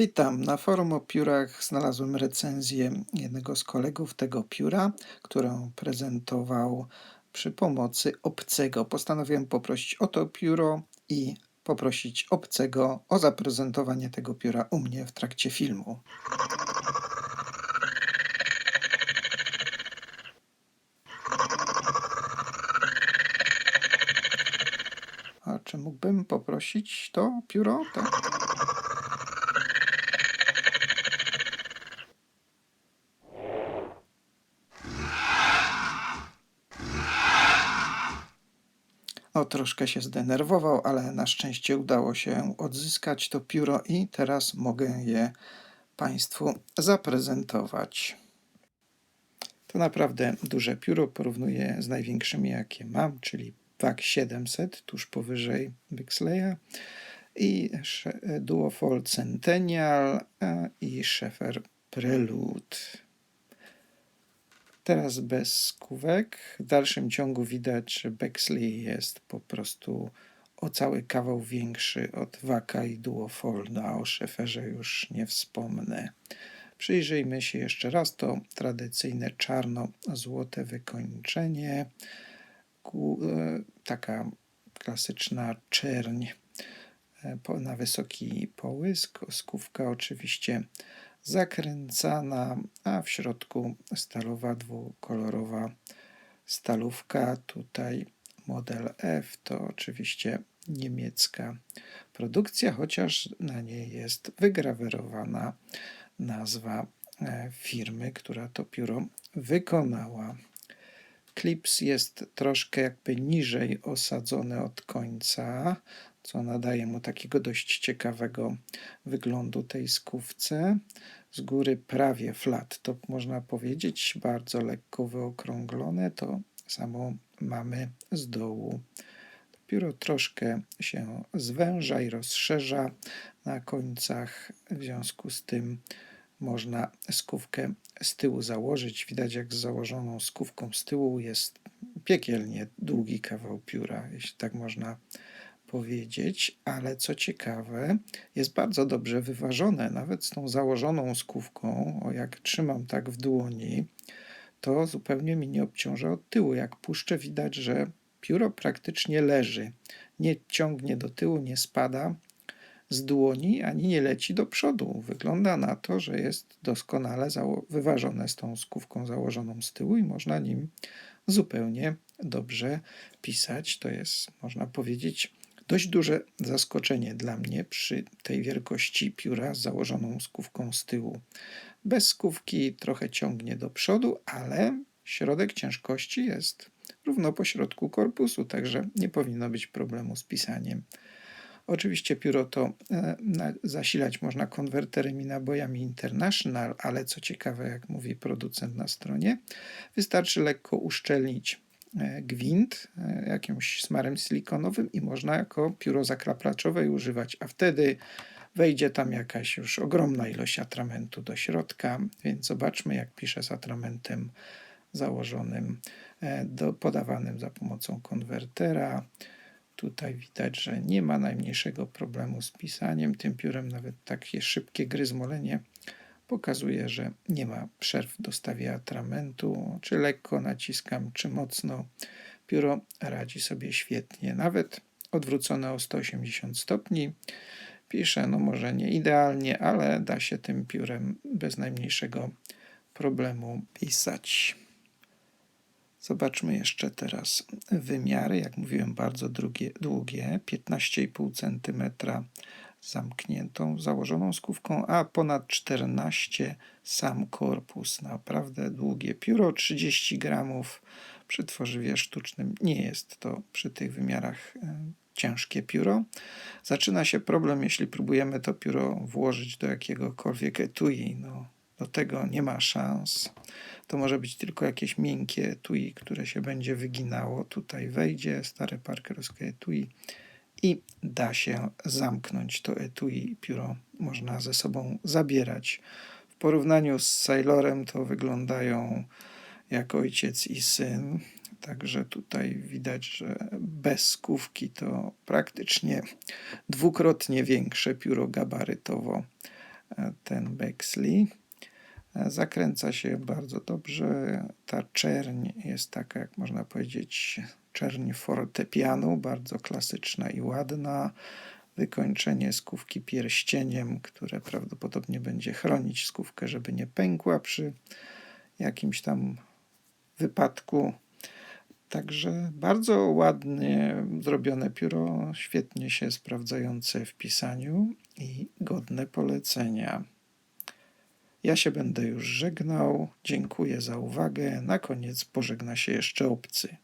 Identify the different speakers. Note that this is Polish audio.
Speaker 1: Witam. Na forum o piórach znalazłem recenzję jednego z kolegów tego pióra, którą prezentował przy pomocy obcego. Postanowiłem poprosić o to pióro i poprosić obcego o zaprezentowanie tego pióra u mnie w trakcie filmu. A czy mógłbym poprosić to pióro? Tak. O, troszkę się zdenerwował, ale na szczęście udało się odzyskać to pióro i teraz mogę je Państwu zaprezentować. To naprawdę duże pióro, porównuję z największymi jakie mam, czyli WAG 700, tuż powyżej Bixleya i Duofold Centennial a, i Schaeffer Prelude. Teraz bez skówek. W dalszym ciągu widać, że Bexley jest po prostu o cały kawał większy od Waka i Duofolda. O szeferze już nie wspomnę. Przyjrzyjmy się jeszcze raz. To tradycyjne czarno-złote wykończenie. E, Taka klasyczna czerń e, na wysoki połysk. Skówka oczywiście zakręcana, a w środku stalowa dwukolorowa stalówka. Tutaj model F to oczywiście niemiecka produkcja, chociaż na niej jest wygrawerowana nazwa e, firmy, która to pióro wykonała. Klips jest troszkę jakby niżej osadzony od końca, co nadaje mu takiego dość ciekawego wyglądu tej skówce. Z góry prawie flat, to można powiedzieć, bardzo lekko wyokrąglone. To samo mamy z dołu. Pióro troszkę się zwęża i rozszerza na końcach, w związku z tym można skówkę z tyłu założyć. Widać, jak z założoną skówką z tyłu jest piekielnie długi kawał pióra, jeśli tak można powiedzieć, ale co ciekawe, jest bardzo dobrze wyważone, nawet z tą założoną skówką, o jak trzymam tak w dłoni, to zupełnie mi nie obciąża od tyłu. Jak puszczę, widać, że pióro praktycznie leży. Nie ciągnie do tyłu, nie spada z dłoni, ani nie leci do przodu. Wygląda na to, że jest doskonale wyważone z tą skówką założoną z tyłu i można nim zupełnie dobrze pisać. To jest, można powiedzieć, dość duże zaskoczenie dla mnie przy tej wielkości pióra z założoną skówką z tyłu. Bez skówki trochę ciągnie do przodu, ale środek ciężkości jest równo po środku korpusu, także nie powinno być problemu z pisaniem. Oczywiście pióro to e, zasilać można konwerterem i nabojami International, ale co ciekawe, jak mówi producent na stronie, wystarczy lekko uszczelnić gwint e, jakimś smarem silikonowym i można jako pióro zakraplaczowe używać, a wtedy wejdzie tam jakaś już ogromna ilość atramentu do środka, więc zobaczmy jak piszę z atramentem założonym, e, do, podawanym za pomocą konwertera. Tutaj widać, że nie ma najmniejszego problemu z pisaniem. Tym piórem nawet takie szybkie gryzmolenie pokazuje, że nie ma przerw w dostawie atramentu. Czy lekko naciskam, czy mocno, pióro radzi sobie świetnie. Nawet odwrócone o 180 stopni. Pisze, no może nie idealnie, ale da się tym piórem bez najmniejszego problemu pisać. Zobaczmy jeszcze teraz wymiary. Jak mówiłem, bardzo drugie, długie 15,5 cm zamkniętą, założoną skówką, a ponad 14 sam korpus. Naprawdę długie pióro, 30 gramów przy tworzywie sztucznym. Nie jest to przy tych wymiarach e, ciężkie pióro. Zaczyna się problem, jeśli próbujemy to pióro włożyć do jakiegokolwiek etui. No, do tego nie ma szans. To może być tylko jakieś miękkie etui, które się będzie wyginało. Tutaj wejdzie stare parkerowskie etui i da się zamknąć to etui. Pióro można ze sobą zabierać. W porównaniu z Sailorem to wyglądają jak ojciec i syn. Także tutaj widać, że bez skówki to praktycznie dwukrotnie większe pióro gabarytowo e, ten Bexley. Zakręca się bardzo dobrze. Ta czerń jest taka, jak można powiedzieć, czerń fortepianu, bardzo klasyczna i ładna. Wykończenie skówki pierścieniem, które prawdopodobnie będzie chronić skówkę, żeby nie pękła przy jakimś tam wypadku. Także bardzo ładnie zrobione pióro, świetnie się sprawdzające w pisaniu i godne polecenia. Ja się będę już żegnał. Dziękuję za uwagę. Na koniec pożegna się jeszcze obcy.